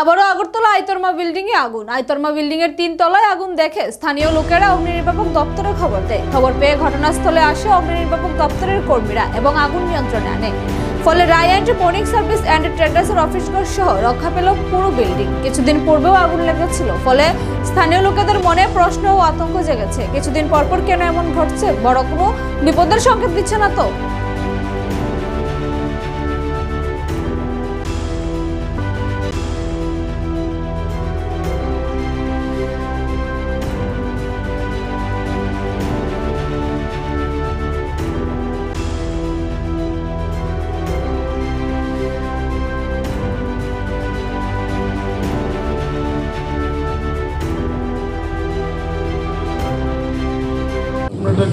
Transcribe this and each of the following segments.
আবারও আগরতলা আইতরমা বিল্ডিং এ আগুন। আইতরমা বিল্ডিং এর তিন তলায় আগুন দেখে স্থানীয় লোকেরা অগ্নি নির্বাপক দপ্তরে খবর দেয়। খবর পেয়ে ঘটনাস্থলে আসে অগ্নি নির্বাপক দপ্তরের কর্মীরা এবং আগুন নিয়ন্ত্রণে আনে। ফলে Roy and morning service and ট্রেডার্সের অফিসঘর সহ রক্ষা পেল পুরো বিল্ডিং কিছুদিন পূর্বেও আগুন লেগেছিল। ফলে স্থানীয় লোকেদের মনে প্রশ্ন ও আতঙ্ক জেগেছে। কিছুদিন পরপর কেন এমন ঘটছে? বড় কোনো বিপদের সংকেত দিচ্ছে না তো?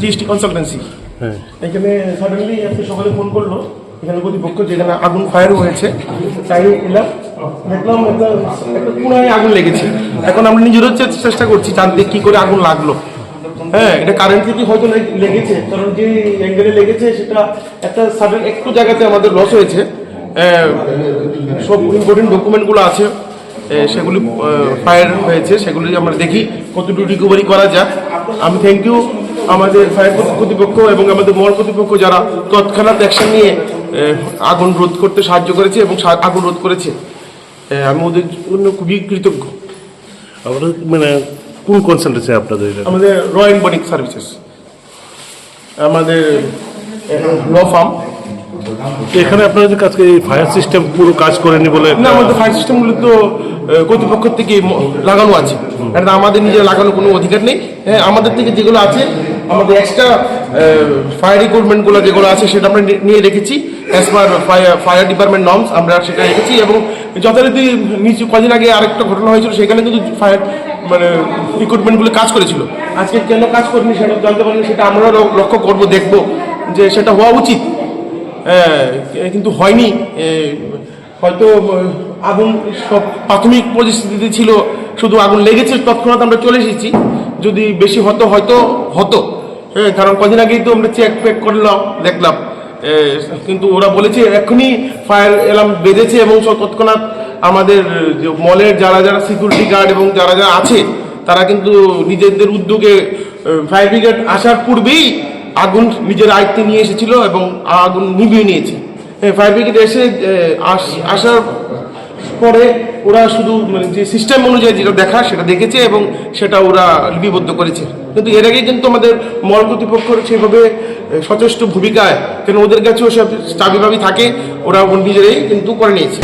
জিএসটি কনসালটেন্সি হ্যাঁ। এখানে সাডেনলি আজকে সকালে ফোন করল এখানে কর্তৃপক্ষ যেখানে আগুন ফায়ার হয়েছে তাই এলাম দেখলাম একটা একটা আগুন লেগেছে। এখন আমরা নিজেরও চেষ্টা করছি জানতে কি করে আগুন লাগল। হ্যাঁ এটা কারেন্ট থেকে হয়তো লেগেছে কারণ যে অ্যাঙ্গেলে লেগেছে সেটা একটা সাডেন একটু জায়গাতে আমাদের লস হয়েছে। সব ইম্পর্টেন্ট ডকুমেন্টগুলো আছে সেগুলি ফায়ার হয়েছে সেগুলি আমরা দেখি কতটুকু রিকভারি করা যায়। আমি থ্যাংক ইউ আমাদের ফায়ার কর্তৃপক্ষ এবং আমাদের মল কর্তৃপক্ষ যারা তৎক্ষণাৎ অ্যাকশন নিয়ে আগুন রোধ করতে সাহায্য করেছে এবং আগুন রোধ করেছে। আমি ওদের জন্য খুবই কৃতজ্ঞ। মানে কোন কনসালটেন্সি আপনাদের আমাদের রয়্যাল বনিক সার্ভিসেস আমাদের ল ফার্ম এখানে আপনাদের কাছে এই ফায়ার সিস্টেম পুরো কাজ করেনি বলে না আমাদের ফায়ার সিস্টেমগুলো তো আহ, কর্তৃপক্ষ থেকে লাগানো আছে। এটা আমাদের নিজের লাগানো কোনো অধিকার নেই। হ্যাঁ আমাদের থেকে যেগুলো আছে আমাদের এক্সট্রা ফায়ার ইকুইপমেন্টগুলো যেগুলো আছে সেটা আমরা নিয়ে রেখেছি as per fire department norms আমরা সেটা রেখেছি এবং যথারীতি নিচু কদিন আগে আরেকটা ঘটনা হয়েছিল সেখানে কিন্তু ফায়ার মানে ইকুইপমেন্টগুলো কাজ করেছিল। আজকে কেন কাজ করেনি সেটা জানতে পারিনি সেটা আমরা লক্ষ্য করব দেখব যে সেটা হওয়া উচিত। হ্যাঁ, কিন্তু হয়নি হয়তো আগুন সব প্রাথমিক পরিস্থিতিতে ছিল শুধু আগুন লেগেছে তৎক্ষণাৎ আমরা চলে এসেছি। যদি বেশি হতো হয়তো হতো। হ্যাঁ কারণ কদিন আগেই তো আমরা চেক ফেক করলাম, দেখলাম। কিন্তু ওরা বলেছে এখনই ফায়ার এলার্ম বেজেছে এবং তৎক্ষণাৎ আমাদের মলের যারা যারা সিকিউরিটি গার্ড এবং যারা যারা আছে, তারা কিন্তু নিজেদের উদ্যোগে ফায়ার ব্রিগেড আসার পূর্বেই আগুন নিজের আয়ত্তে নিয়ে এসেছিল এবং আগুন নিভিয়ে নিয়েছে। ফায়ার ব্রিগেড এসে আসার পরে ওরা শুধু মানে যে সিস্টেম অনুযায়ী যেটা দেখা, সেটা দেখেছে এবং সেটা ওরা লিপিবদ্ধ করেছে। কিন্তু এর আগে কিন্তু আমাদের মল কর্তৃপক্ষের সেভাবে সচেষ্ট ভূমিকায় কেন ওদের কাছেও সব চাবিভাবি থাকে, ওরা নিজেরাই কিন্তু করে নিয়েছে।